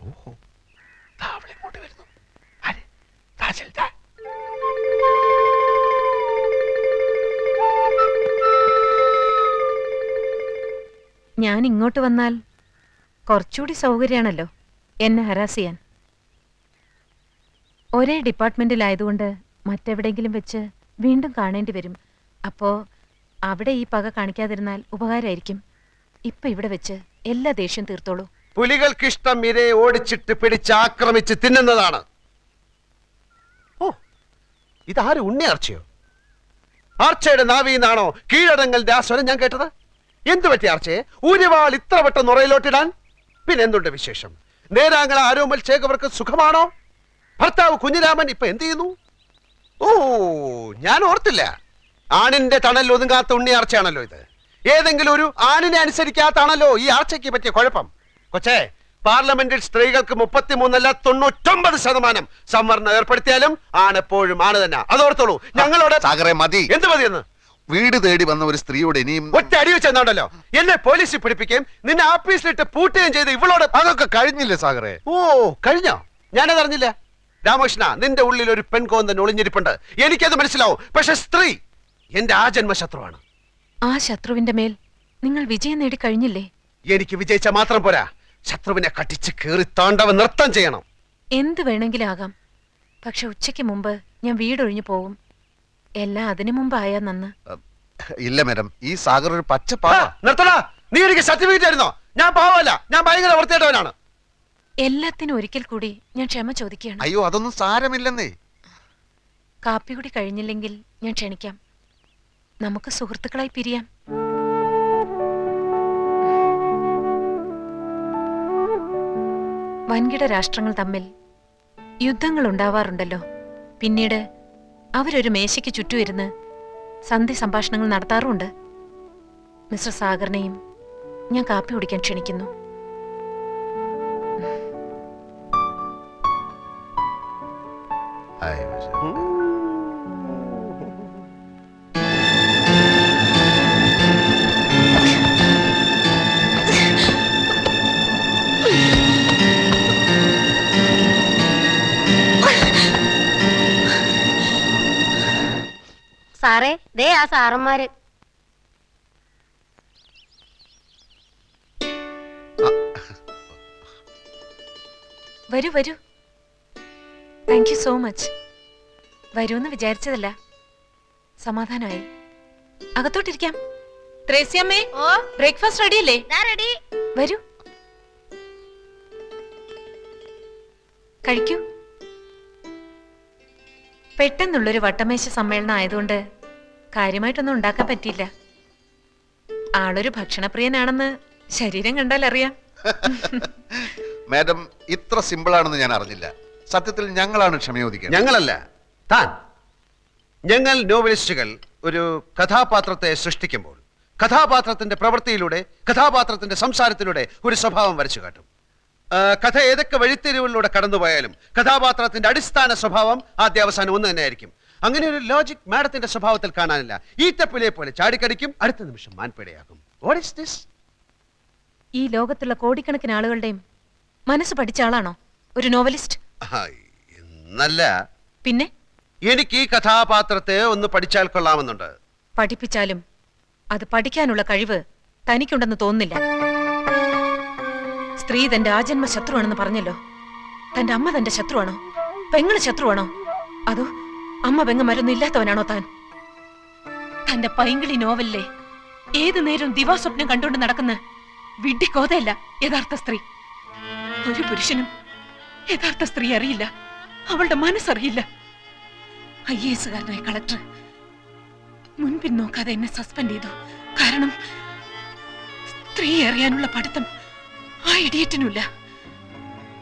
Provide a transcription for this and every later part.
ഓഹോ. ഇങ്ങോട്ട് വരുന്നു. ആര്? ഞാൻ ഇങ്ങോട്ട് വന്നാൽ കുറച്ചുകൂടി സൗകര്യമാണല്ലോ എന്നെ ഹരാസ് ചെയ്യാൻ. ഒരേ ഡിപ്പാർട്ട്മെന്റിലായതുകൊണ്ട് മറ്റെവിടെയെങ്കിലും വെച്ച് വീണ്ടും കാണേണ്ടി വരും. അപ്പോ അവിടെ ഈ പക കാണിക്കാതിരുന്നാൽ ഉപകാരമായിരിക്കും. ഇപ്പൊ ഇവിടെ വെച്ച് എല്ലാ ദേഷ്യം തീർത്തോളൂ. പുലികൾക്കിഷ്ടം ഇരയെ ഓടിച്ചിട്ട് പിടിച്ച് ആക്രമിച്ച് തിന്നുന്നതാണ്. ഓ ഇതാര് ഉണ്ണി ആർച്ചയോ? ആർച്ചയുടെ നാവിന്നാണോ കീഴടങ്ങലിന്റെ ആ സ്വരം ഞാൻ കേട്ടത്? എന്തു പറ്റി ആർച്ചയെ ഊരിവാൾ ഇത്ര വട്ടം നുറയിലോട്ടിടാൻ? പിന്നെ എന്തുണ്ട് വിശേഷം? നേരാങ്ങളെ ആരോമൽ ചേകവർക്ക് സുഖമാണോ? ഭർത്താവ് കുഞ്ഞിരാമൻ ഇപ്പൊ എന്ത് ചെയ്യുന്നു? ഓ ഞാൻ ഓർത്തില്ല. ആണിന്റെ തണൽ ഒതുങ്ങാത്ത ഉണ്ണി അർച്ചയാണല്ലോ ഇത്. ഏതെങ്കിലും ഒരു ആണിനെ അനുസരിക്കാത്താണല്ലോ ഈ ആർച്ചയ്ക്ക് പറ്റിയ കുഴപ്പം. കൊച്ചേ പാർലമെന്റിൽ സ്ത്രീകൾക്ക് മുപ്പത്തിമൂന്നല്ല തൊണ്ണൂറ്റൊമ്പത് ശതമാനം സംവരണം ഏർപ്പെടുത്തിയാലും ആണെപ്പോഴും ആണ് തന്നെ. അതോർത്തോളൂ ഞങ്ങളോട് സാഗറെ മതി. എന്ത് മതിയെന്ന്? വീട് തേടി വന്ന ഒരു സ്ത്രീയോട് ഇനിയും ഒറ്റ അടി വെച്ചെന്നുണ്ടല്ലോ എന്നെ പോലീസിൽ പിടിപ്പിക്കുകയും നിന്നെ ആഫീസിലിട്ട് പൂട്ടുകയും ചെയ്ത് ഇവളോട് അതൊക്കെ കഴിഞ്ഞില്ലേ സാഗറെ? ഓ കഴിഞ്ഞോ? ഞാനത് അറിഞ്ഞില്ല. രാമകൃഷ്ണ നിന്റെ ഉള്ളിൽ ഒരു പെൺകോന്തൻ ഒളിഞ്ഞിരിപ്പുണ്ട്. എനിക്കത് മനസ്സിലാവും. പക്ഷെ സ്ത്രീ എന്റെ ആ ജന്മശത്രുവാണ്. ആ ശത്രുവിന്റെ മേൽ നിങ്ങൾ വിജയം നേടി കഴിഞ്ഞില്ലേ? എനിക്ക് വിജയിച്ച മാത്രം പോരാ. ശത്രുവിനെ കട്ടിച്ച് കീറി താണ്ടവ നൃത്തം ചെയ്യണം. എന്ത് വേണമെങ്കിലും ആകാം പക്ഷെ ഉച്ചയ്ക്ക് മുമ്പ് ഞാൻ വീടൊഴിഞ്ഞു പോകും എല്ലാം അതിനു മുമ്പായാ നന്ന്. ഇല്ല മേഡം. ഈ സാഗർ ഒരു പച്ച പാവ നിർത്തടാ നീ എനിക്ക് സർട്ടിഫിക്കറ്റ് ആയിരുന്നോ ഞാൻ പാവമല്ല. ഞാൻ ഭയങ്കര വൃത്തിയായിട്ടവനാണ് എല്ലാത്തിനും ഒരിക്കൽ കൂടി ഞാൻ ക്ഷമ ചോദിക്കുകയാണ്. അയ്യോ അതൊന്നും സാരമില്ലെന്നേ. കാപ്പി കൂടി കഴിഞ്ഞില്ലെങ്കിൽ ഞാൻ ക്ഷണിക്കാം. നമുക്ക് സുഹൃത്തുക്കളായി പിരിയാം. വൻകിട രാഷ്ട്രങ്ങൾ തമ്മിൽ യുദ്ധങ്ങൾ ഉണ്ടാവാറുണ്ടല്ലോ പിന്നീട് അവരൊരു മേശയ്ക്ക് ചുറ്റും ഇരുന്ന് സന്ധി സംഭാഷണങ്ങൾ നടത്താറുമുണ്ട്. മിസ്റ്റർ സാഗറിനെയും ഞാൻ കാപ്പി കുടിക്കാൻ ക്ഷണിക്കുന്നു. അയ്യോ, സാറേ ദേ ആ സാറന്മാര്. വരൂ വരൂ. താങ്ക് യു സോ മച്ച് വരൂന്ന് വിചാരിച്ചതല്ല. സമാധാനമായി. അകത്തോട്ടിരിക്കാം. ത്രേസ്യമ്മേ ഓ? ബ്രേക്ക്ഫാസ്റ്റ് റെഡിയല്ലേ റെഡി വരൂ. കഴിക്കൂ. പെട്ടെന്നുള്ളൊരു വട്ടമേശ സമ്മേളനം ആയതുകൊണ്ട് കാര്യമായിട്ടൊന്നും ഉണ്ടാക്കാൻ പറ്റിയില്ല. ആളൊരു ഭക്ഷണപ്രിയനാണെന്ന് ശരീരം കണ്ടാൽ അറിയാം. മാഡം ഇത്ര സിമ്പിൾ ആണെന്ന് ഞാൻ അറിഞ്ഞില്ല. സത്യത്തിൽ ഞങ്ങളാണ് ക്ഷമയോദിക്കുന്നത് ഞങ്ങളല്ല. താൻ. ഞങ്ങൾ നോവലിസ്റ്റുകൾ ഒരു കഥാപാത്രത്തെ സൃഷ്ടിക്കുമ്പോൾ കഥാപാത്രത്തിന്റെ പ്രവൃത്തിയിലൂടെ കഥാപാത്രത്തിന്റെ സംസാരത്തിലൂടെ ഒരു സ്വഭാവം വരച്ചു കാട്ടും. ആ, കഥ ഏതൊക്കെ വഴിത്തിരിവുകളിലൂടെ കടന്നുപോയാലും കഥാപാത്രത്തിന്റെ അടിസ്ഥാന സ്വഭാവം ആദ്യാവസാനം ഒന്ന് തന്നെയായിരിക്കും. അങ്ങനെ ഒരു ലോജിക് മാഡത്തിന്റെ സ്വഭാവത്തിൽ കാണാനില്ല. ഈറ്റപ്പിലെ പോലെ ചാടിക്കടിക്കും. അടുത്ത നിമിഷം മാൻപേടയാകും. വാട്ട് ഇസ് ദിസ് ഈ ലോകത്തുള്ള കോടിക്കണക്കിന് ആളുകളുടെയും മനസ്സ് പഠിച്ച ആളാണോ? ഒരു നോവലിസ്റ്റ്? എന്നല്ല പിന്നെ? എനിക്ക് ഈ കഥാപാത്രത്തെ ഒന്ന് പഠിച്ചാൽ കൊള്ളാമെന്നുണ്ട്. പഠിപ്പിച്ചാലും അത് പഠിക്കാനുള്ള കഴിവ് തനിക്കുണ്ടെന്ന് തോന്നുന്നില്ല. സ്ത്രീ തന്റെ ആജന്മ ശത്രുവാണെന്ന് പറഞ്ഞല്ലോ. തന്റെ അമ്മ തന്റെ ശത്രുവാണോ? പെങ്ങൾ ശത്രുവാണോ? അതോ അമ്മ പെങ്ങന്മാരൊന്നും ഇല്ലാത്തവനാണോ താൻ? തന്റെ പൈങ്കിളി നോവലിലെ ഏതു നേരം ദിവാസ്വപ്നം കണ്ടുകൊണ്ട് നടക്കുന്ന വിഡ്ഢിക്കോതയല്ല യഥാർത്ഥ സ്ത്രീ. ഒരു പുരുഷനും യഥാർത്ഥ സ്ത്രീ അറിയില്ല. അവളുടെ മനസ്സറിയില്ല. ഐ എ എസുകാരനായ കളക്ടർ മുൻപിൻ നോക്കാതെ എന്നെ സസ്പെൻഡ് ചെയ്തു. കാരണം സ്ത്രീ അറിയാനുള്ള പഠിത്തം ആ ഇടിയറ്റിനുമില്ല.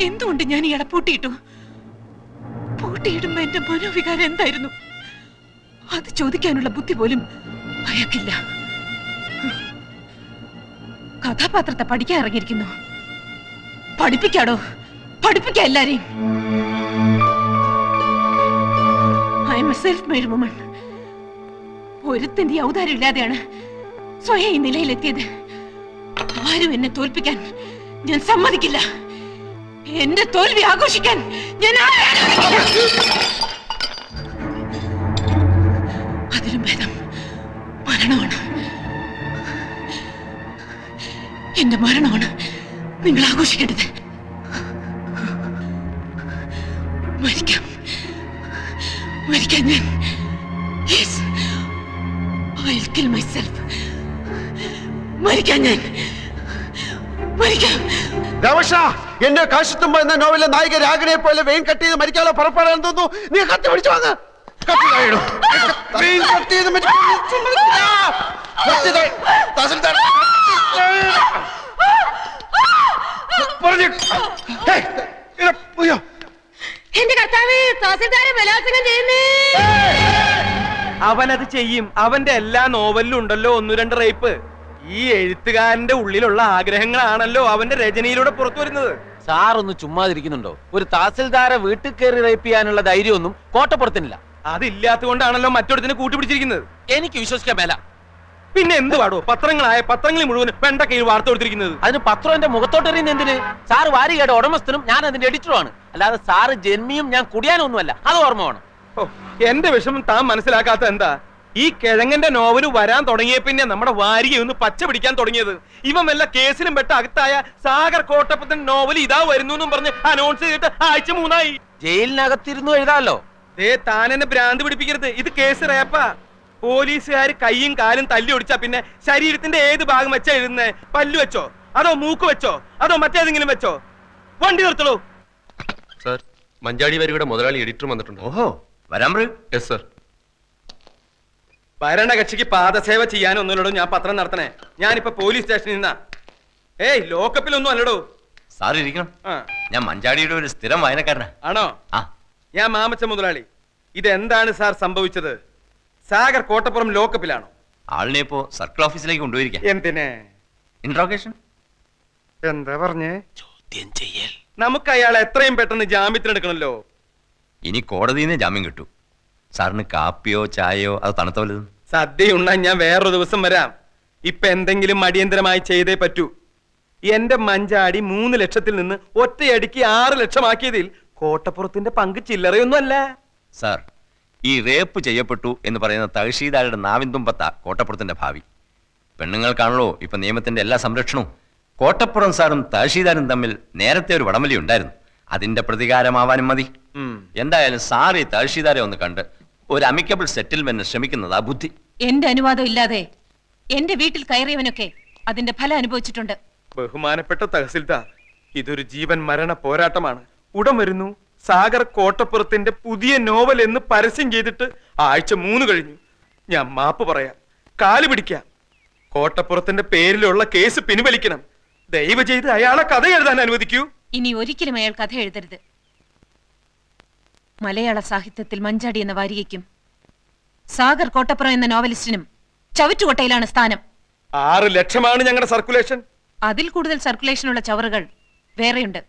എന്തുകൊണ്ട് ഞാൻ ഇയാളെ പൂട്ടിയിട്ടു? പൂട്ടിയിടുമ്പോ എന്റെ മനോവികാരം എന്തായിരുന്നു? അത് ചോദിക്കാനുള്ള ബുദ്ധി പോലും അയാൾക്കില്ല. കഥാപാത്രത്തെ പഠിക്കാൻ ഇറങ്ങിയിരിക്കുന്നു. പഠിപ്പിക്കാടോ? പഠിപ്പിക്ക എല്ലാരെയും. I am a self made woman ഒരുത്തിന്റെ ഔദാര്യം ഇല്ലാതെയാണ് സ്വയം ഈ നിലയിലെത്തിയത്. ആരും എന്നെ തോൽപ്പിക്കാൻ ഞാൻ സമ്മതിക്കില്ല. എന്റെ തോൽവി ആഘോഷിക്കാൻ ഞാൻ? അതിലും ഭേദം മരണമാണ്. എന്റെ മരണമാണ് നിങ്ങൾ ആഘോഷിക്കേണ്ടത്. മരിക്കാം. മരിക്കാൻ ഞാൻ. കിൽ മൈസെൽഫ് മരിക്കാൻ ഞാൻ. മരിക്കാം. എന്റെ കാശത്തുമ്പ എന്ന നോവലിലെ നായിക രാഗിനെ പോലെ വെയിൻ കട്ട് ചെയ്ത് മരിക്കാനുള്ള പുറപ്പെടാൻ തോന്നുന്നു നീ കത്തി പിടിച്ചു വന്ന്. എന്റെ കർത്താവേ തഹസിൽദാരെ ബലാത്സംഗം ചെയ്യുന്നേ. അവനത് ചെയ്യും. അവന്റെ എല്ലാ നോവലിലും ഉണ്ടല്ലോ ഒന്നു രണ്ട് റേപ്പ്. ഈ എഴുത്തുകാരന്റെ ഉള്ളിലുള്ള ആഗ്രഹങ്ങളാണല്ലോ അവന്റെ രചനയിലൂടെ പുറത്തു വരുന്നത്. സാർ ഒന്ന് ചുമ്മാതിരിക്കുന്നുണ്ടോ? ഒരു തഹസിൽദാരെ വീട്ടിൽ കയറി റേപ്പ് ചെയ്യാനുള്ള ധൈര്യമൊന്നും കോട്ടപ്പുറത്തിനില്ല. അതില്ലാത്ത കൊണ്ടാണല്ലോ മറ്റൊരുത്തിനെ കൂട്ടിപ്പിടിച്ചിരിക്കുന്നത്. എനിക്ക് വിശ്വസിക്കാൻ മേല. പിന്നെ എന്ത് പാടോ? പത്രങ്ങളായ പത്രങ്ങളിൽ മുഴുവൻ വെണ്ടക്കയിൽ വാർത്ത കൊടുത്തിരിക്കുന്നത്. അതിന് പത്രം എന്റെ മുഖത്തോട്ടെറിയുന്ന എന്തിന്? സാർ വാരികയുടെ ഉടമസ്ഥനും ഞാൻ അതിന്റെ എഡിറ്ററുമാണ് അല്ലാതെ സാറ് ജന്മിയും ഞാൻ കുടിയാനൊന്നുമല്ല. അത് ഓർമ്മ വേണം. എന്റെ വിഷമം താൻ മനസ്സിലാക്കാത്ത എന്താ? ഈ കിഴങ്ങന്റെ നോവൽ വരാൻ തുടങ്ങിയ പിന്നെ നമ്മുടെ വാരിക ഒന്ന് പച്ച പിടിക്കാൻ തുടങ്ങിയത്. ഇവൻ വല്ല കേസിലും പെട്ട അകത്തായ സാഗർ കോട്ടപ്പത്തൻ നോവൽ ഇതാ വരുന്നു എന്നും പറഞ്ഞ് അനൗൺസ് ചെയ്തിട്ട് ആഴ്ച മൂന്നായി. ജയിലിനകത്തിരുന്നു എഴുതാല്ലോ ദേ താൻ എന്നെ ഭ്രാന്ത് പിടിപ്പിക്കരുത്. ഇത് കേസ് റേപ്പാ. പോലീസുകാർ കൈയും കാലും തല്ലി ഒടിച്ചാ പിന്നെ ശരീരത്തിന്റെ ഏത് ഭാഗം വെച്ചാ എഴുതുന്നേ? പല്ലു വെച്ചോ? അതോ മൂക്ക് വെച്ചോ? അതോ മറ്റേതെങ്കിലും വെച്ചോ? വണ്ടി നിർത്തുള്ളൂ സാർ മഞ്ചാടി വരിയുടെ മുതലാളി എഡിറ്റർ വന്നിട്ടുണ്ട്. ഓഹോ വരാം യെസ് സർ ഭരണകക്ഷിക്ക് പാദസേവ ചെയ്യാനൊന്നുമില്ലടോ ഞാൻ പത്രം നടത്തണേ. ഞാനിപ്പോ പോലീസ് സ്റ്റേഷനിൽ നിന്നാ. ഏയ് ലോക്കപ്പിലൊന്നും അല്ലടോ. സാർ ഇരിക്കണം. ആ. ഞാൻ മഞ്ചാടിയുടെ ഒരു സ്ഥിരം വായനക്കാരനാ. ആണോ? ആ. ഞാൻ മാമച്ച മുതലാളി. ഇതെന്താണ് സാർ സംഭവിച്ചത്? സാഗർ കോട്ടപ്പുറം ലോക്കപ്പിലാണോ? ആളിനെ ഇപ്പോ സർക്കിൾ ഓഫീസിലേക്ക് കൊണ്ടുപോയിരിക്കാം. എന്തിനെ? ഇൻട്രോഗേഷൻ എന്താ പറഞ്ഞേ? ചോദ്യം ചെയ്യൽ. നമുക്ക് അയാളെ എത്രയും പെട്ടെന്ന് ജാമ്യത്തിനെടുക്കണല്ലോ ഇനി കോടതിയിൽ നിന്ന് ജാമ്യം കിട്ടൂ. സാറിന് കാപ്പിയോ ചായയോ അത് തണുത്ത വല്ലതും? സദ്യ ഉണ്ണാൻ ഞാൻ വേറൊരു ദിവസം വരാം. ഇപ്പൊ എന്തെങ്കിലും അടിയന്തരമായി ചെയ്തേ പറ്റൂ. എന്റെ മഞ്ചാടി മൂന്ന് ലക്ഷത്തിൽ നിന്ന് ഒറ്റയടിക്ക് ആറ് ലക്ഷമാക്കിയതിൽ കോട്ടപ്പുറത്തിന്റെ പങ്ക് ചില്ലറയൊന്നും അല്ല സാർ ഈ റേപ്പ് ചെയ്യപ്പെട്ടു എന്ന് പറയുന്ന തഹശീദാരുടെ നാവിന്തുമ്പത്ത കോട്ടപ്പുറത്തിന്റെ ഭാവി. പെണ്ണുങ്ങൾക്കാണല്ലോ ഇപ്പൊ നിയമത്തിന്റെ എല്ലാ സംരക്ഷണവും. കോട്ടപ്പുറം സാറും തഹശീദാരും തമ്മിൽ നേരത്തെ ഒരു വടമലി ഉണ്ടായിരുന്നു. അതിന്റെ പ്രതികാരമാവാനും മതി. എന്തായാലും സാർ ഈ തഹശീദാരെ ഒന്ന് കണ്ട് ഒരു അമിക്കബിൾ സെറ്റിൽമെന്റ് ശ്രമിക്കുന്നതാ ബുദ്ധി. എന്റെ അനുവാദം ഇല്ലാതെ എന്റെ വീട്ടിൽ കയറിയവനൊക്കെ അതിന്റെ ഫലം അനുഭവിച്ചിട്ടുണ്ട്. ബഹുമാനപ്പെട്ട തഹസിൽദാർ ഇതൊരു ജീവൻ മരണ പോരാട്ടമാണ്. ഉടൻ വരുന്നു. സാഗർ കോട്ടപ്പുറത്തിന്റെ പുതിയ നോവൽ എന്ന് പരസ്യം ചെയ്തിട്ട് ആഴ്ച മൂന്ന് കഴിഞ്ഞു. ഞാൻ മാപ്പ് പറയാം. കാൽ പിടിക്കാം. കോട്ടപ്പുറത്തിന്റെ പേരിലുള്ള കേസ് പിൻവലിക്കണം. ദയവ് ചെയ്ത് അയാളെ കഥ എഴുതാൻ അനുവദിക്കൂ. ഇനി ഒരിക്കലും അയാൾ കഥ എഴുതരുത്. മലയാള സാഹിത്യത്തിൽ മഞ്ചാടി എന്ന വാരികയ്ക്കും. സാഗർ കോട്ടപ്പുറം എന്ന നോവലിസ്റ്റിനും ചവിറ്റുകൊട്ടയിലാണ് സ്ഥാനം. ആറ് ലക്ഷമാണ് ഞങ്ങളുടെ സർക്കുലേഷൻ. അതിൽ കൂടുതൽ സർക്കുലേഷനുള്ള ചവറുകൾ വേറെയുണ്ട്.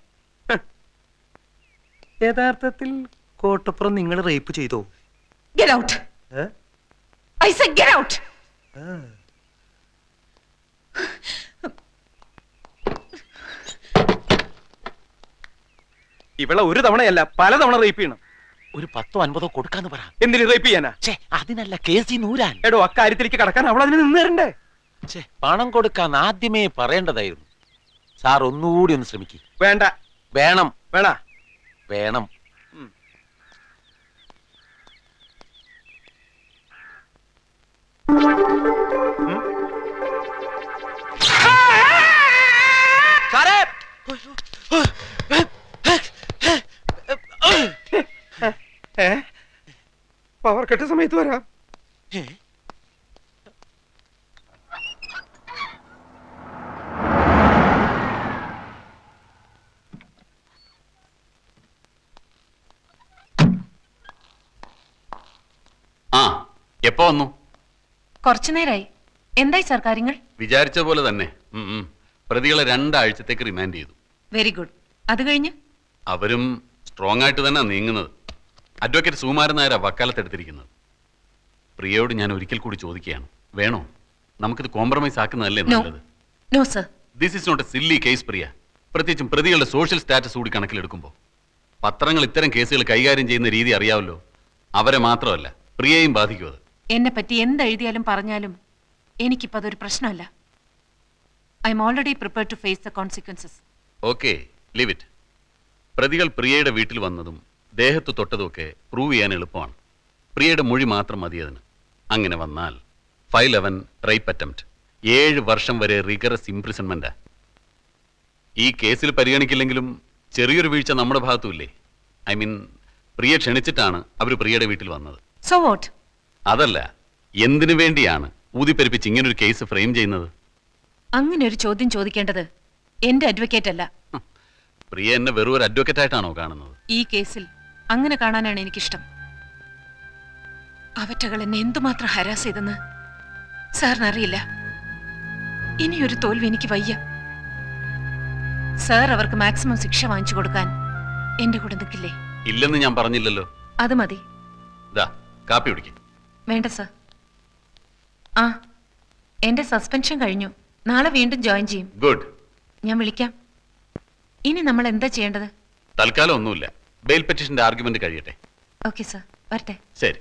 യഥാർത്ഥത്തിൽ കോട്ടപ്പുറം നിങ്ങൾ റേപ്പ് ചെയ്തോ? Get out I say get out ഇവളെ ഒരു തവണയല്ല പല തവണ റേപ്പ് ചെയ്യണം. ഒരു പത്തോ അൻപതോ കൊടുക്കാന്ന് പറ. എന്തിന് റേപ്പ് ചെയ്യാനാ ഛേ അതിനല്ല കേസി നൂരാൻ. എടോ അക്കാര്യത്തിലേക്ക് കടക്കാൻ അവൾ അതിന് നിന്ന് തരണ്ടേ? ഛേ പണം കൊടുക്കാൻ ആദ്യമേ പറയേണ്ടതായിരുന്നു. സാർ ഒന്നുകൂടി ഒന്ന് ശ്രമിക്ക്. വേണ്ട. വേണം. വേണ. വേണം. സാറേ! പവർ കട്ട് സമയത്ത് വരാം. ആ എപ്പോ വന്നു? കുറച്ചു നേരായി. എന്തായി സാർ കാര്യങ്ങൾ? വിചാരിച്ച പോലെ തന്നെ. ഉം, ഉം. പ്രതികളെ രണ്ടാഴ്ചത്തേക്ക് റിമാൻഡ് ചെയ്തു. വെരി ഗുഡ് അത് കഴിഞ്ഞ്? അവരും സ്ട്രോങ് ആയിട്ട് തന്നെ നീങ്ങുന്നത്. അഡ്വക്കേറ്റ് സുകുമാരൻ നായരാ വക്കാലത്തെടുത്തിരിക്കുന്നത്. പ്രിയയോട് ഞാൻ ഒരിക്കൽ കൂടി ചോദിക്കുകയാണ്. വേണോ? നമുക്കിത് കോംപ്രമൈസ് ആക്കുന്നതല്ലേ നല്ലത്? No sir this is not a silly case Priya. പ്രത്യേകിച്ചും പ്രതികളുടെ സോഷ്യൽ സ്റ്റാറ്റസ് കൂടി കണക്കിലെടുക്കുമ്പോൾ. പത്രങ്ങൾ ഇത്തരം കേസുകൾ കൈകാര്യം ചെയ്യുന്ന രീതി അറിയാമല്ലോ അവരെ മാത്രമല്ല പ്രിയയും ബാധിക്കുമത് എന്നെ പറ്റി എന്തെഴുതിയാലും പറഞ്ഞാലും എനിക്കിപ്പോ അതൊരു പ്രശ്നമല്ല. I am already prepare to face the consequences okay leave it പ്രതികൾ പ്രിയയുടെ വീട്ടിൽ വന്നതും ദേഹത്ത് തൊട്ടതുമൊക്കെ പ്രൂവ് ചെയ്യാൻ എളുപ്പമാണ്. പ്രിയയുടെ മൊഴി മാത്രം മതി അതിന്. അങ്ങനെ വന്നാൽ ഫൈവ് ലെവൻ റേപ്പ് അറ്റംപ്റ്റ് ഏഴ് വർഷം വരെ റിഗറസ് ഇംപ്രിസൺമെന്റാ ഈ കേസിൽ പരിഗണിക്കില്ലെങ്കിലും ചെറിയൊരു വീഴ്ച നമ്മുടെ ഭാഗത്തുമില്ലേ? ഐ മീൻ പ്രിയ ക്ഷണിച്ചിട്ടാണ് അവർ പ്രിയയുടെ വീട്ടിൽ വന്നത്. സോ വാട്ട് അതല്ല എന്തിനു വേണ്ടിയാണ് ഊതിപ്പെരുപ്പിച്ച് ഇങ്ങനൊരു കേസ് ഫ്രെയിം ചെയ്യുന്നത്? അങ്ങനെ ഒരു ചോദ്യം ചോദിക്കേണ്ടത് എന്റെ അഡ്വക്കേറ്റ് അല്ല. പ്രിയ എന്നെ വെറും ഒരു അഡ്വക്കേറ്റ് ആയിട്ടാണോ കാണുന്നത്? ഈ കേസിൽ അങ്ങനെ കാണാനാണ് എനിക്കിഷ്ടം. അവറ്റകൾ എന്നെ എന്തുമാത്രം ഹരാസ് ചെയ്തെന്ന് സാറിന് അറിയില്ല ഇനിയൊരു തോൽവി എനിക്ക് വയ്യ. സാർ അവർക്ക് മാക്സിമം ശിക്ഷ വാങ്ങിച്ചു കൊടുക്കാൻ എന്റെ കൂടെ നിൽക്കില്ലേ? ഇല്ലെന്ന് ഞാൻ പറഞ്ഞില്ലല്ലോ. അത് മതി. കാപ്പി കുടിക്കും. വേണ്ട സർ. ആ എന്റെ സസ്പെൻഷൻ കഴിഞ്ഞു. നാളെ വീണ്ടും ജോയിൻ ചെയ്യും. ഗുഡ്. ഞാൻ വിളിക്കാം. ഇനി നമ്മൾ എന്താ ചെയ്യേണ്ടത്? തൽക്കാലം ഒന്നുമില്ല. ബെയിൽ പെറ്റീഷന്റെ ആർഗ്യുമെന്റ് കഴിയട്ടെ. ഓക്കെ സർ വരട്ടെ. ശരി.